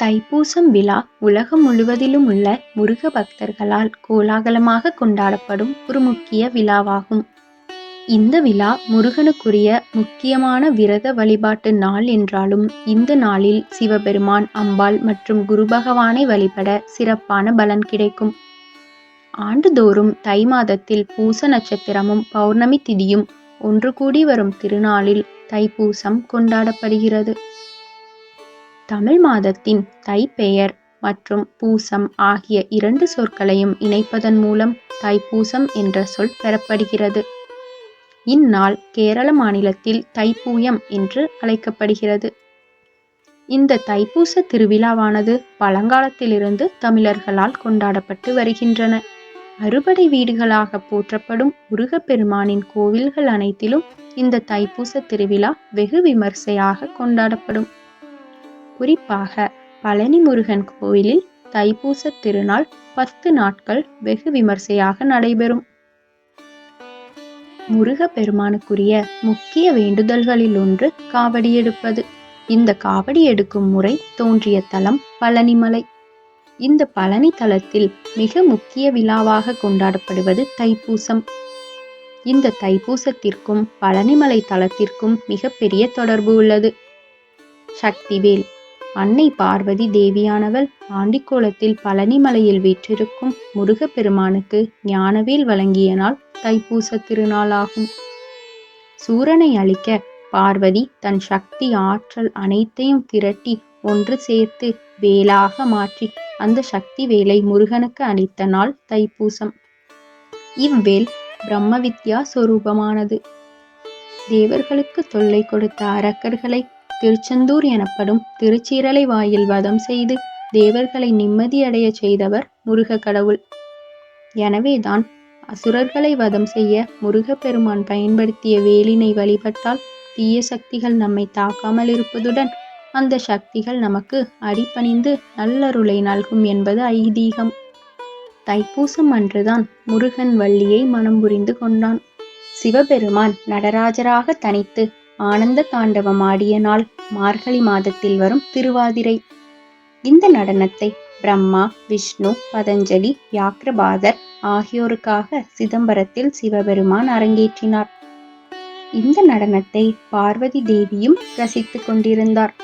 தைப்பூசம் விழா உலகம் முழுவதிலும் உள்ள முருக பக்தர்களால் கோலாகலமாக கொண்டாடப்படும் ஒரு முக்கிய விழாவாகும். இந்த விழா முருகனுக்குரிய முக்கியமான விரத வழிபாட்டு நாள் என்றாலும் இந்த நாளில் சிவபெருமான் அம்பாள் மற்றும் குரு பகவானை வழிபட சிறப்பான பலன் கிடைக்கும். ஆண்டுதோறும் தை மாதத்தில் பூச நட்சத்திரமும் பௌர்ணமி திதியும் ஒன்று கூடி வரும் திருநாளில் தைப்பூசம் கொண்டாடப்படுகிறது. தமிழ் மாதத்தின் தைப்பெயர் மற்றும் பூசம் ஆகிய இரண்டு சொற்களையும் இணைப்பதன் மூலம் தைப்பூசம் என்ற சொல் பெறப்படுகிறது. இந்நாள் கேரள மாநிலத்தில் தைப்பூயம் என்று அழைக்கப்படுகிறது. இந்த தைப்பூச திருவிழாவானது பழங்காலத்திலிருந்து தமிழர்களால் கொண்டாடப்பட்டு வருகின்றன. அறுபடை வீடுகளாக போற்றப்படும் முருகப்பெருமானின் கோவில்கள் அனைத்திலும் இந்த தைப்பூச திருவிழா வெகு விமர்சையாக கொண்டாடப்படும். குறிப்பாக பழனி முருகன் கோவிலில் தைப்பூச திருநாள் பத்து நாட்கள் வெகு விமர்சையாக நடைபெறும். முருக பெருமானுக்குரிய முக்கிய வேண்டுதல்களில் ஒன்று காவடி எடுப்பது. இந்த காவடி எடுக்கும் முறை தோன்றிய தலம் பழனிமலை. இந்த பழனி தலத்தில் மிக முக்கிய விழாவாக கொண்டாடப்படுவது தைப்பூசம். இந்த தைப்பூசத்திற்கும் பழனிமலை தலத்திற்கும் மிகப்பெரிய தொடர்பு உள்ளது. சக்திவேல் அன்னை பார்வதி தேவியானவள் ஆண்டிக்கோலத்தில் பழனிமலையில் வீற்றிருக்கும் முருகப்பெருமானுக்கு ஞானவேல் வழங்கிய நாள் தைப்பூச திருநாளாகும். சூரனை அழிக்க பார்வதி தன் சக்தி ஆற்றல் அனைத்தையும் திரட்டி ஒன்று சேர்த்து வேலாக மாற்றி அந்த சக்தி வேலை முருகனுக்கு அளித்த நாள் தைப்பூசம். இவ்வேல் பிரம்ம வித்யா சொரூபமானது. தேவர்களுக்கு தொல்லை கொடுத்த அரக்கர்களை திருச்செந்தூர் எனப்படும் திருச்சீரலை வாயில் வதம் செய்து தேவர்களை நிம்மதியடைய செய்தவர் முருக கடவுள். எனவேதான் அசுரர்களை வதம் செய்ய முருகப்பெருமான் பயன்படுத்திய வேலினை வழிபட்டால் தீய சக்திகள் நம்மை தாக்காமல் இருப்பதுடன் அந்த சக்திகள் நமக்கு அடிபணிந்து நல்லருளை நல்கும் என்பது ஐதீகம். தைப்பூசம் அன்றுதான் முருகன் வள்ளியை மனம் புரிந்து கொண்டான். சிவபெருமான் நடராஜராக தனித்து ஆனந்த தாண்டவம் ஆடிய நாள் மார்கழி மாதத்தில் வரும் திருவாதிரை. இந்த நடனத்தை பிரம்மா விஷ்ணு பதஞ்சலி யாக்ரபாதர் ஆகியோருக்காக சிதம்பரத்தில் சிவபெருமான் அரங்கேற்றினார். இந்த நடனத்தை பார்வதி தேவியும் ரசித்துக் கொண்டிருந்தார்.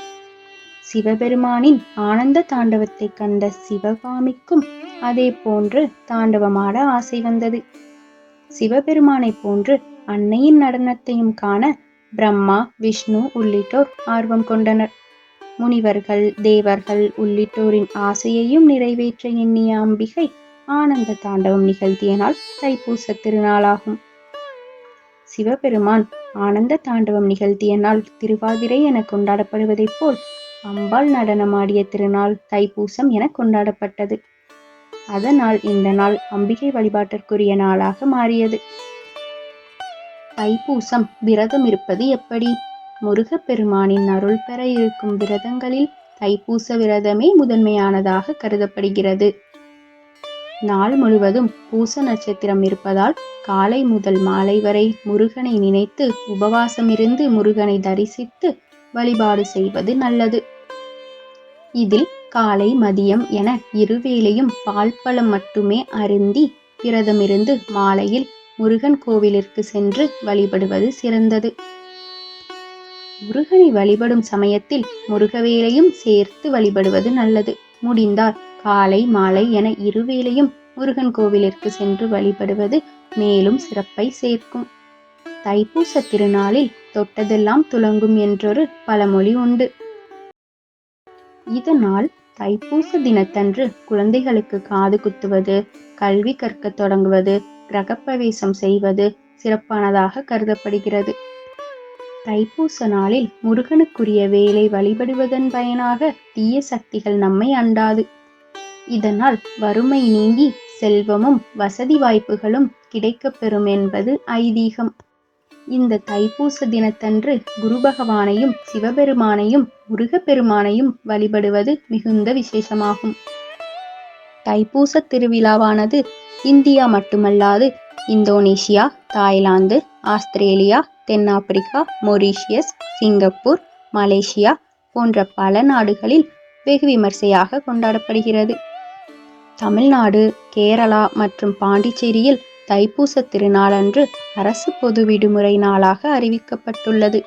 சிவபெருமானின் ஆனந்த தாண்டவத்தை கண்ட சிவகாமிக்கும் அதே போன்று தாண்டவமாட ஆசை வந்தது. சிவபெருமானை போன்று அன்னையின் நடனத்தையும் காண பிரம்மா விஷ்ணு உள்ளிட்டோர் ஆர்வம் கொண்டனர். முனிவர்கள் தேவர்கள் உள்ளிட்டோரின் ஆசையையும் நிறைவேற்ற எண்ணிய அம்பிகை ஆனந்த தாண்டவம் நிகழ்த்திய நாள் தைப்பூச திருநாளாகும். சிவபெருமான் ஆனந்த தாண்டவம் நிகழ்த்திய நாள் திருவாதிரை என கொண்டாடப்படுவதைப் போல் அம்பாள் நடனமாடிய திருநாள் தைப்பூசம் என கொண்டாடப்பட்டது. அதனால் இந்த நாள் அம்பிகை வழிபாட்டிற்குரிய நாளாக மாறியது. தைப்பூசம் விரதம் இருப்பது எப்படி? முருகப்பெருமானின் அருள் பெற இருக்கும் விரதங்களில் தைப்பூச விரதமே முதன்மையானதாக கருதப்படுகிறது. நாள் முழுவதும் பூச நட்சத்திரம் இருப்பதால் காலை முதல் மாலை வரை முருகனை நினைத்து உபவாசம் இருந்து முருகனை தரிசித்து வழிபாடு செய்வது நல்லது. இதில் காலை மதியம் என இருவேளையும் பால் பழம் மட்டுமே அருந்தி விரதமிருந்து மாலையில் முருகன் கோவிலிற்கு சென்று வழிபடுவது சிறந்தது. முருகனை வழிபடும் சமயத்தில் முருகவேலையும் சேர்த்து வழிபடுவது நல்லது. முடிந்தால் காலை மாலை என இருவேளையும் முருகன் கோவிலிற்கு சென்று வழிபடுவது மேலும் சிறப்பை சேர்க்கும். தைப்பூச திருநாளில் தொட்டதெல்லாம் துலங்கும் என்றொரு பழமொழி உண்டு. இதனால் தைப்பூச தினத்தன்று குழந்தைகளுக்கு காது குத்துவது கல்வி கற்க தொடங்குவது கிரகப்பிரவேசம் செய்வது சிறப்பானதாக கருதப்படுகிறது. தைப்பூச நாளில் முருகனுக்குரிய வேலை வழிபடுவதன் பயனாக தீய சக்திகள் நம்மை அண்டாது. இதனால் வறுமை நீங்கி செல்வமும் வசதி வாய்ப்புகளும் கிடைக்கப்பெறும் என்பது ஐதீகம். இந்த தைப்பூச தினத்தன்று குரு பகவானையும் சிவபெருமானையும் முருகப்பெருமானையும் வழிபடுவது மிகுந்த விசேஷமாகும். தைப்பூச திருவிழாவானது இந்தியா மட்டுமல்லாது இந்தோனேஷியா தாய்லாந்து ஆஸ்திரேலியா தென்னாப்பிரிக்கா மொரீஷியஸ் சிங்கப்பூர் மலேசியா போன்ற பல நாடுகளில் வெகு விமர்சையாக கொண்டாடப்படுகிறது. தமிழ்நாடு கேரளா மற்றும் பாண்டிச்சேரியில் தைப்பூச திருநாளன்று அரசு பொது விடுமுறை நாளாக அறிவிக்கப்பட்டுள்ளது.